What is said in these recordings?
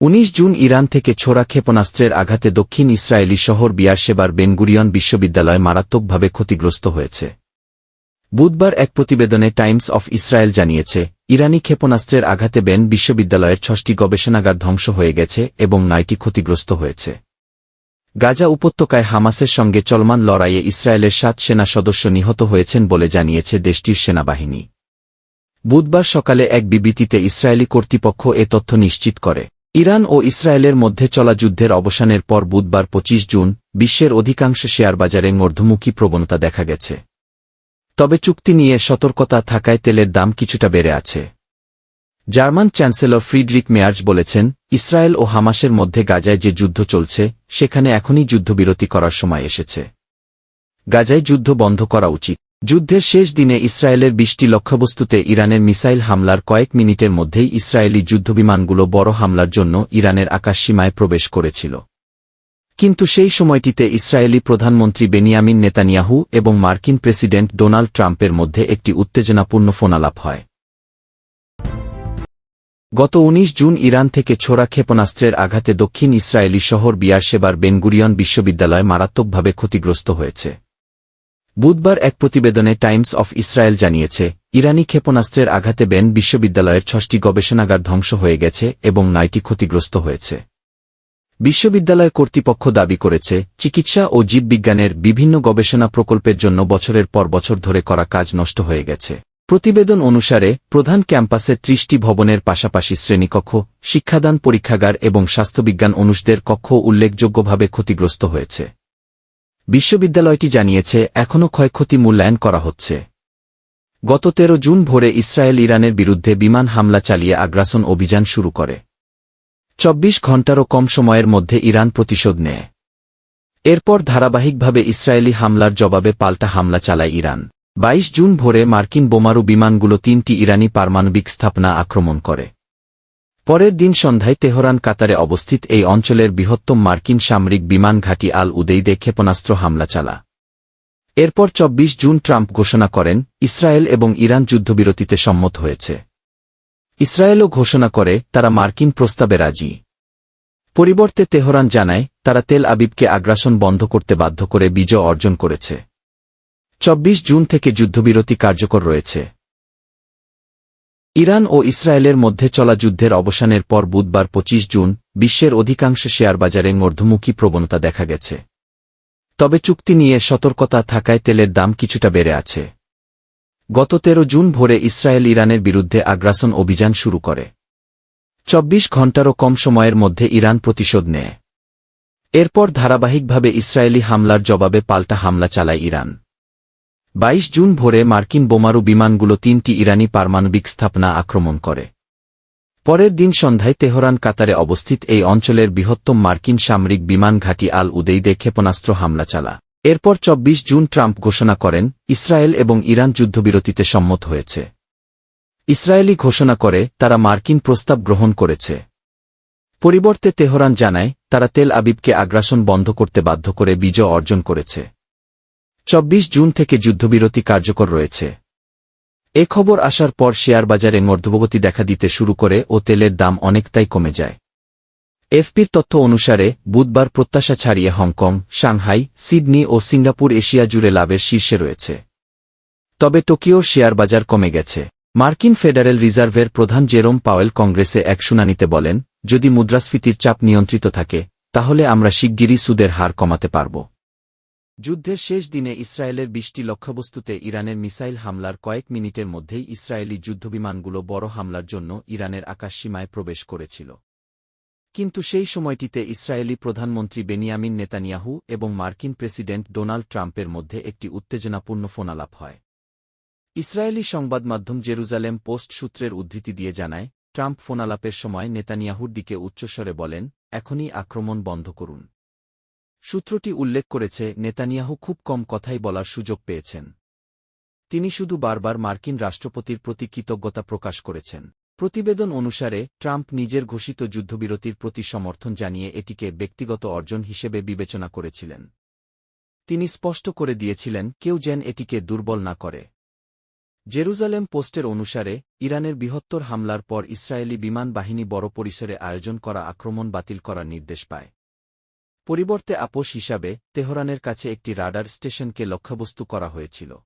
উনিশ June Iran থেকে ছোড়া ক্ষেপণাস্ত্রের আঘাতে দক্ষিণ ইসরায়েলি শহর বিয়ারশেবার বেনগুরিয়ন বিশ্ববিদ্যালয় মারাত্মকভাবে ক্ষতিগ্রস্ত হয়েছে। বুধবার এক প্রতিবেদনে টাইমস অফ ইসরায়েল জানিয়েছে, ইরানি ক্ষেপণাস্ত্রের আঘাতে বেন বিশ্ববিদ্যালয়ের ছশটি গবেষণাগার ধ্বংস হয়ে গেছে এবং নয়টি ক্ষতিগ্রস্ত হয়েছে। গাজা উপত্যকায় হামাসের সঙ্গে চলমান লড়াইয়ে ইসরায়েলের সাত সেনা সদস্য নিহত হয়েছেন বলে জানিয়েছে দেশটির সেনাবাহিনী। বুধবার সকালে এক বিবৃতিতে ইসরায়েলি কর্তৃপক্ষ এ তথ্য নিশ্চিত করে। ইরান ও ইসরায়েলের মধ্যে চলা যুদ্ধের অবসানের পর বুধবার ২৫ জুন, বিশ্বের অধিকাংশ শেয়ার বাজারে মর্ধমুখী প্রবণতা দেখা গেছে। তবে চুক্তি নিয়ে সতর্কতা থাকায় তেলের দাম কিছুটা বেড়ে আছে। জার্মান চ্যান্সেলর ফ্রিডরিক মেয়ার্জ বলেছেন, ইসরায়েল ও হামাসের মধ্যে গাজায় যে যুদ্ধ চলছে, সেখানে এখনই যুদ্ধবিরতি করার সময় এসেছে। গাজায় যুদ্ধ বন্ধ করা উচিত। যুদ্ধের শেষ দিনে ইসরায়েলের বিশটি লক্ষ্যবস্তুতে ইরানের মিসাইল হামলার কয়েক মিনিটের মধ্যেই ইসরায়েলি যুদ্ধবিমানগুলো বড় হামলার জন্য ইরানের আকাশসীমায় প্রবেশ করেছিল। কিন্তু সেই সময়টিতে ইসরায়েলি প্রধানমন্ত্রী বেনিয়ামিন নেতানিয়াহু এবং মার্কিন প্রেসিডেন্ট ডোনাল্ড ট্রাম্পের মধ্যে একটি উত্তেজনাপূর্ণ ফোনালাপ হয়। গত ১৯ জুন ইরান থেকে ছোড়া ক্ষেপণাস্ত্রের আঘাতে দক্ষিণ ইসরায়েলি শহর বিয়ারশেবার বেনগুরিয়ন বিশ্ববিদ্যালয় মারাত্মকভাবে ক্ষতিগ্রস্ত হয়েছে। বুধবার এক প্রতিবেদনে টাইমস অফ ইসরায়েল জানিয়েছে, ইরানি ক্ষেপণাস্ত্রের আঘাতে বেন বিশ্ববিদ্যালয়ের ছশটি গবেষণাগার ধ্বংস হয়ে গেছে এবং নয়টি ক্ষতিগ্রস্ত হয়েছে। বিশ্ববিদ্যালয় কর্তৃপক্ষ দাবি করেছে, চিকিৎসা ও জীববিজ্ঞানের বিভিন্ন গবেষণা প্রকল্পের জন্য বছরের পর বছর ধরে করা কাজ নষ্ট হয়ে গেছে। প্রতিবেদন অনুসারে, প্রধান ক্যাম্পাসে ত্রিশটি ভবনের পাশাপাশি শ্রেণীকক্ষ, শিক্ষাদান পরীক্ষাগার এবং স্বাস্থ্যবিজ্ঞান অনুষদের কক্ষ উল্লেখযোগ্যভাবে ক্ষতিগ্রস্ত হয়েছে। বিশ্ববিদ্যালয়টি জানিয়েছে, এখনও ক্ষয়ক্ষতি মূল্যায়ন করা হচ্ছে। গত তেরো জুন ভোরে ইসরায়েল ইরানের বিরুদ্ধে বিমান হামলা চালিয়ে আগ্রাসন অভিযান শুরু করে। চব্বিশ ঘণ্টারও কম সময়ের মধ্যে ইরান প্রতিশোধ নেয়। এরপর ধারাবাহিকভাবে ইসরায়েলি হামলার জবাবে পাল্টা হামলা চালায় ইরান। ২২ জুন ভোরে মার্কিন বোমারু বিমানগুলো তিনটি ইরানি পারমাণবিক স্থাপনা আক্রমণ করে। পরের দিন সন্ধ্যায় তেহরান, কাতারে অবস্থিত এই অঞ্চলের বৃহত্তম মার্কিন সামরিক বিমান ঘাঁটি আল উদেইদে ক্ষেপণাস্ত্র হামলা চালা। এরপর ২৪ জুন ট্রাম্প ঘোষণা করেন, ইসরায়েল এবং ইরান যুদ্ধবিরতিতে সম্মত হয়েছে। ইসরায়েলও ঘোষণা করে, তারা মার্কিন প্রস্তাবে রাজি। পরিবর্তে তেহরান জানায়, তারা তেল আবিবকে আগ্রাসন বন্ধ করতে বাধ্য করে বিজয় অর্জন করেছে। ২৪ জুন থেকে যুদ্ধবিরতি কার্যকর রয়েছে। ইরান ও ইসরায়েলের মধ্যে চলা যুদ্ধের অবসানের পর বুধবার ২৫ জুন বিশ্বের অধিকাংশ শেয়ার বাজারে মর্ধমুখী প্রবণতা দেখা গেছে। তবে চুক্তি নিয়ে সতর্কতা থাকায় তেলের দাম কিছুটা বেড়ে আছে। গত তেরো জুন ভোরে ইসরায়েল ইরানের বিরুদ্ধে আগ্রাসন অভিযান শুরু করে। চব্বিশ ঘণ্টারও কম সময়ের মধ্যে ইরান প্রতিশোধ নেয়। এরপর ধারাবাহিকভাবে ইসরায়েলি হামলার জবাবে পাল্টা হামলা চালায় ইরান। ২২ জুন ভোরে মার্কিন বোমারু বিমানগুলো তিনটি ইরানি পারমাণবিক স্থাপনা আক্রমণ করে। পরের দিন সন্ধ্যায় তেহরান, কাতারে অবস্থিত এই অঞ্চলের বৃহত্তম মার্কিন সামরিক বিমান ঘাঁটি আল উদেইদে ক্ষেপণাস্ত্র হামলা চালা। এরপর ২৪ জুন ট্রাম্প ঘোষণা করেন, ইসরায়েল এবং ইরান যুদ্ধবিরতিতে সম্মত হয়েছে। ইসরায়েলি ঘোষণা করে, তারা মার্কিন প্রস্তাব গ্রহণ করেছে। পরিবর্তে তেহরান জানায়, তারা তেল আবিবকে আগ্রাসন বন্ধ করতে বাধ্য করে বিজয় অর্জন করেছে। ২৪ জুন থেকে যুদ্ধবিরতি কার্যকর রয়েছে। এ খবর আসার পর শেয়ার বাজারে মর্ধবগতি দেখা দিতে শুরু করে ও তেলের দাম অনেকটাই কমে যায়। এফপির তথ্য অনুসারে, বুধবার প্রত্যাশা ছাড়িয়ে হংকং, সাংহাই, সিডনি ও সিঙ্গাপুর এশিয়া জুড়ে লাভের শীর্ষে রয়েছে। তবে টোকিওর শেয়ার বাজার কমে গেছে। মার্কিন ফেডারেল রিজার্ভের প্রধান জেরোম পাওয়েল কংগ্রেসে এক শুনানিতে বলেন, যদি মুদ্রাস্ফীতির চাপ নিয়ন্ত্রিত থাকে, তাহলে আমরা শিগগিরই সুদের হার কমাতে পারব। যুদ্ধের শেষ দিনে ইসরায়েলের বিশটি লক্ষ্যবস্তুতে ইরানের মিসাইল হামলার কয়েক মিনিটের মধ্যেই ইসরায়েলি যুদ্ধবিমানগুলো বড় হামলার জন্য ইরানের আকাশসীমায় প্রবেশ করেছিল। কিন্তু সেই সময়টিতে ইসরায়েলি প্রধানমন্ত্রী বেনিয়ামিন নেতানিয়াহু এবং মার্কিন প্রেসিডেন্ট ডোনাল্ড ট্রাম্পের মধ্যে একটি উত্তেজনাপূর্ণ ফোনালাপ হয়। ইসরায়েলি সংবাদমাধ্যম জেরুজালেম পোস্ট সূত্রের উদ্ধৃতি দিয়ে জানায়, ট্রাম্প ফোনালাপের সময় নেতানিয়াহুর দিকে উচ্চস্বরে বলেন, এখনই আক্রমণ বন্ধ করুন। সূত্রটি উল্লেখ করেছে, নেতানিয়াহু খুব কম কথাই বলার সুযোগ পেয়েছেন। তিনি শুধু বারবার মার্কিন রাষ্ট্রপতির প্রতি কৃতজ্ঞতা প্রকাশ করেছেন। প্রতিবেদন অনুসারে, ট্রাম্প নিজের ঘোষিত যুদ্ধবিরতির প্রতি সমর্থন জানিয়ে এটিকে ব্যক্তিগত অর্জন হিসেবে বিবেচনা করেছিলেন। তিনি স্পষ্ট করে দিয়েছিলেন, কেউ যেন এটিকে দুর্বল না করে। জেরুজালেম পোস্টের অনুসারে, ইরানের বৃহত্তর হামলার পর ইসরায়েলি বিমান বাহিনী বড় পরিসরে আয়োজন করা আক্রমণ বাতিল করার নির্দেশ পায়। পরিবর্তে আপোষ হিসাবে তেহরানের কাছে একটি রাডার স্টেশনকে লক্ষ্যবস্তু করা হয়েছিল।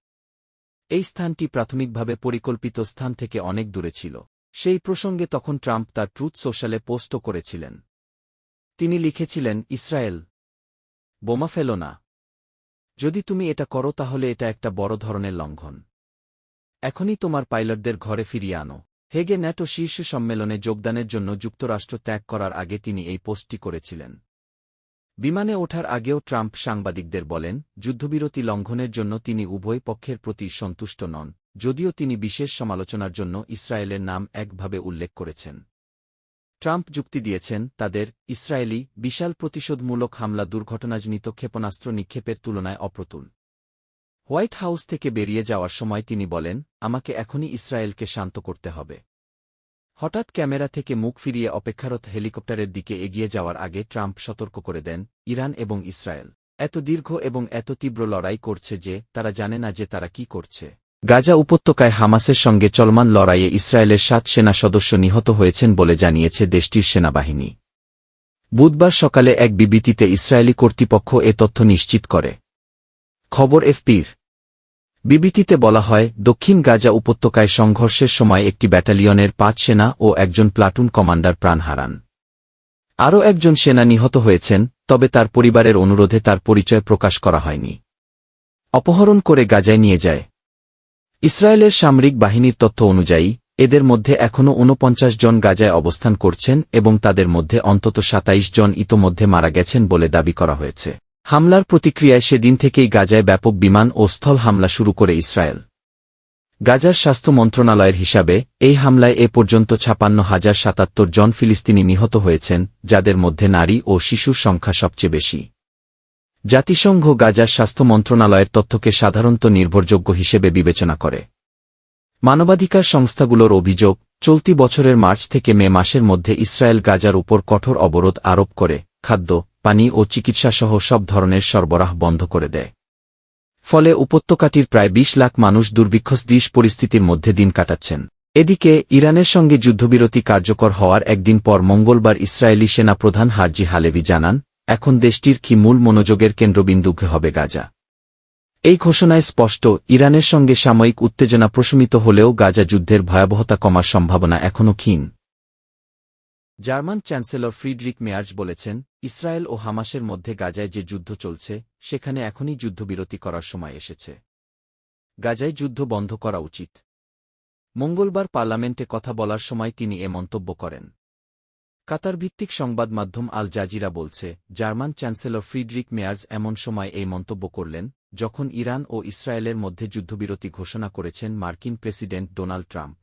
এই স্থানটি প্রাথমিকভাবে পরিকল্পিত স্থান থেকে অনেক দূরে ছিল। সেই প্রসঙ্গে তখন ট্রাম্প তার ট্রুথ সোশ্যালে পোস্টও করেছিলেন। তিনি লিখেছিলেন, ইসরায়েল, বোমা ফেলো না। যদি তুমি এটা করো তাহলে এটা একটা বড় ধরনের লঙ্ঘন। এখনই তোমার পাইলটদের ঘরে ফিরিয়ে আনো। হেগে ন্যাটো শীর্ষ সম্মেলনে যোগদানের জন্য যুক্তরাষ্ট্র ত্যাগ করার আগে তিনি এই পোস্টটি করেছিলেন। বিমানে ওঠার আগেও ট্রাম্প সাংবাদিকদের বলেন, যুদ্ধবিরতি লঙ্ঘনের জন্য তিনি উভয় পক্ষের প্রতি সন্তুষ্ট নন, যদিও তিনি বিশেষ সমালোচনার জন্য ইসরায়েলের নাম একভাবে উল্লেখ করেছেন। ট্রাম্প যুক্তি দিয়েছেন, তাদের ইসরায়েলি বিশাল প্রতিশোধমূলক হামলা দুর্ঘটনাজনিত ক্ষেপণাস্ত্র নিক্ষেপের তুলনায় অপ্রতুল। হোয়াইট হাউস থেকে বেরিয়ে যাওয়ার সময় তিনি বলেন, আমাকে এখনই ইসরায়েলকে শান্ত করতে হবে। হঠাৎ ক্যামেরা থেকে মুখ ফিরিয়ে অপেক্ষারত হেলিকপ্টারের দিকে এগিয়ে যাওয়ার আগে ট্রাম্প সতর্ক করে দেন ইরান এবং ইসরায়েল। এত দীর্ঘ এবং এত তীব্র লড়াই করছে যে তারা জানে না যে তারা কি করছে। গাজা উপত্যকায় হামাসের সঙ্গে চলমান লড়াইয়ে ইসরায়েলের সাত সেনা সদস্য নিহত হয়েছেন বলে জানিয়েছে দেশটির সেনাবাহিনী। বুধবার সকালে এক বিবৃতিতে ইসরায়েলি কর্তৃপক্ষ এ তথ্য নিশ্চিত করে। খবর এফপির। বিবৃতিতে বলা হয়, দক্ষিণ গাজা উপত্যকায় সংঘর্ষের সময় একটি ব্যাটালিয়নের পাঁচ সেনা ও একজন প্লাটুন কমান্ডার প্রাণ হারান। আরও একজন সেনা নিহত হয়েছেন, তবে তার পরিবারের অনুরোধে তার পরিচয় প্রকাশ করা হয়নি। অপহরণ করে গাজায় নিয়ে যায়। ইসরায়েলের সামরিক বাহিনীর তথ্য অনুযায়ী, এদের মধ্যে এখনও ঊনপঞ্চাশ জন গাজায় অবস্থান করছেন এবং তাদের মধ্যে অন্তত সাতাইশ জন ইতোমধ্যে মারা গেছেন বলে দাবি করা হয়েছে। হামলার প্রতিক্রিয়ায় সেদিন থেকেই গাজায় ব্যাপক বিমান ও স্থল হামলা শুরু করে ইসরায়েল। গাজার স্বাস্থ্য মন্ত্রণালয়ের হিসাবে, এই হামলায় এ পর্যন্ত ছাপান্ন হাজার সাতাত্তর জন ফিলিস্তিনি নিহত হয়েছেন, যাদের মধ্যে নারী ও শিশুর সংখ্যা সবচেয়ে বেশি। জাতিসংঘ গাজার স্বাস্থ্য মন্ত্রণালয়ের তথ্যকে সাধারণত নির্ভরযোগ্য হিসেবে বিবেচনা করে। মানবাধিকার সংস্থাগুলোর অভিযোগ, চলতি বছরের মার্চ থেকে মে মাসের মধ্যে ইসরায়েল গাজার উপর কঠোর অবরোধ আরোপ করে, খাদ্য পানি ও চিকিৎসাসহ সব ধরনের সরবরাহ বন্ধ করে দেয়। ফলে উপত্যকাটির প্রায় ২০ লাখ মানুষ দুর্ভিক্ষসদৃশ পরিস্থিতির মধ্যে দিন কাটাচ্ছেন। এদিকে, ইরানের সঙ্গে যুদ্ধবিরতি কার্যকর হওয়ার একদিন পর মঙ্গলবার ইসরায়েলি সেনাপ্রধান হারজি হালেভি জানান, এখন দেশটির কি মূল মনোযোগের কেন্দ্রবিন্দু হবে গাজা। এই ঘোষণায় স্পষ্ট, ইরানের সঙ্গে সাময়িক উত্তেজনা প্রশমিত হলেও গাজা যুদ্ধের ভয়াবহতা কমার সম্ভাবনা এখনও ক্ষীণ। জার্মান চ্যান্সেলর ফ্রিডরিক মেয়ার্জ বলেছেন ইসরায়েল ও হামাসের মধ্যে গাজায় যে যুদ্ধ চলছে, সেখানে এখনই যুদ্ধবিরতি করার সময় এসেছে। গাজায় যুদ্ধ বন্ধ করা উচিত। মঙ্গলবার পার্লামেন্টে কথা বলার সময় তিনি এ মন্তব্য করেন। কাতার ভিত্তিক সংবাদ মাধ্যম আল জাজিরা বলছে, জার্মান চ্যান্সেলর ফ্রিডরিক মেয়ার্জ এমন সময় এই মন্তব্য করলেন, যখন ইরান ও ইসরায়েলের মধ্যে যুদ্ধবিরতি ঘোষণা করেছেন মার্কিন প্রেসিডেন্ট ডোনাল্ড ট্রাম্প।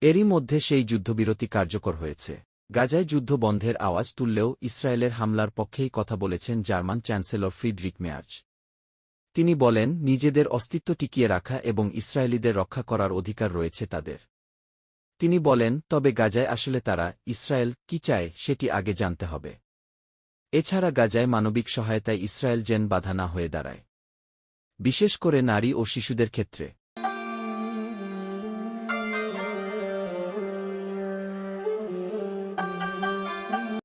এরই মধ্যে সেই যুদ্ধবিরতি কার্যকর হয়েছে। গাজায় যুদ্ধ বন্ধের আওয়াজ তুললেও ইসরায়েলের হামলার পক্ষেই কথা বলেছেন জার্মান চ্যান্সেলর ফ্রিডরিক মেয়ার্জ তিনি বলেন, নিজেদের অস্তিত্ব টিকিয়ে রাখা এবং ইসরায়েলিদের রক্ষা করার অধিকার রয়েছে তাদের। তিনি বলেন, তবে গাজায় আসলে তারা, ইসরায়েল কি চায়, সেটি আগে জানতে হবে। এছাড়া গাজায় মানবিক সহায়তায় ইসরায়েল যেন বাধা না হয়ে দাঁড়ায়। বিশেষ করে নারী ও শিশুদের ক্ষেত্রে।